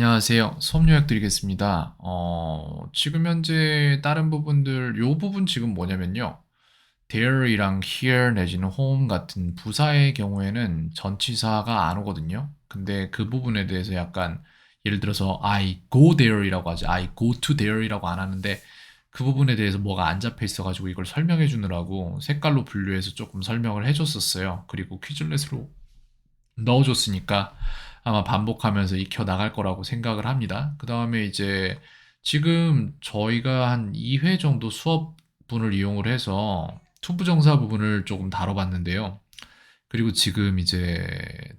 안녕하세요. 수업 요약 드리겠습니다. 어, 지금 현재 다른 부분들, 요 부분 지금 뭐냐면요. there이랑 here 내지는 home 같은 부사의 경우에는 전치사가 안 오거든요. 근데 그 부분에 대해서 약간 예를 들어서 I go there이라고 하지, I go to there이라고 안 하는데 그 부분에 대해서 뭐가 안 잡혀 있어가지고 이걸 설명해 주느라고 색깔로 분류해서 조금 설명을 해줬었어요. 그리고 퀴즐렛으로 넣어줬으니까 아마 반복하면서 익혀 나갈 거라고 생각을 합니다. 그 다음에 이제 지금 저희가 한 2회 정도 수업분을 이용을 해서 투부정사 부분을 조금 다뤄봤는데요. 그리고 지금 이제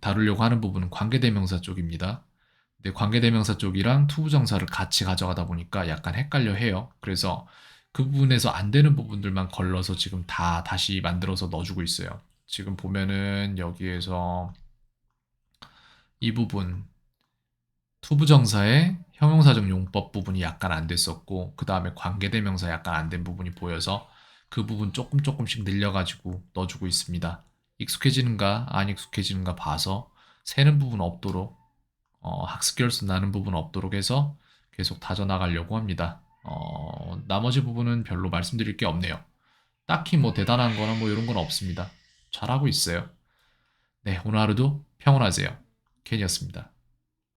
다루려고 하는 부분은 관계대명사 쪽입니다. 근데 관계대명사 쪽이랑 투부정사를 같이 가져가다 보니까 약간 헷갈려 해요. 그래서 그 부분에서 안 되는 부분들만 걸러서 지금 다 다시 만들어서 넣어주고 있어요. 지금 보면은 여기에서 이 부분 투부정사의 형용사적 용법 부분이 약간 안 됐었고 그 다음에 관계대명사 약간 안 된 부분이 보여서 그 부분 조금 조금씩 늘려가지고 넣어주고 있습니다. 익숙해지는가 안 익숙해지는가 봐서 새는 부분 없도록 어, 학습 결손 나는 부분 없도록 해서 계속 다져나가려고 합니다. 어, 나머지 부분은 별로 말씀드릴 게 없네요. 딱히 뭐 대단한 거나 뭐 이런 건 없습니다. 잘하고 있어요. 네, 오늘 하루도 평온하세요. 켄이었습니다.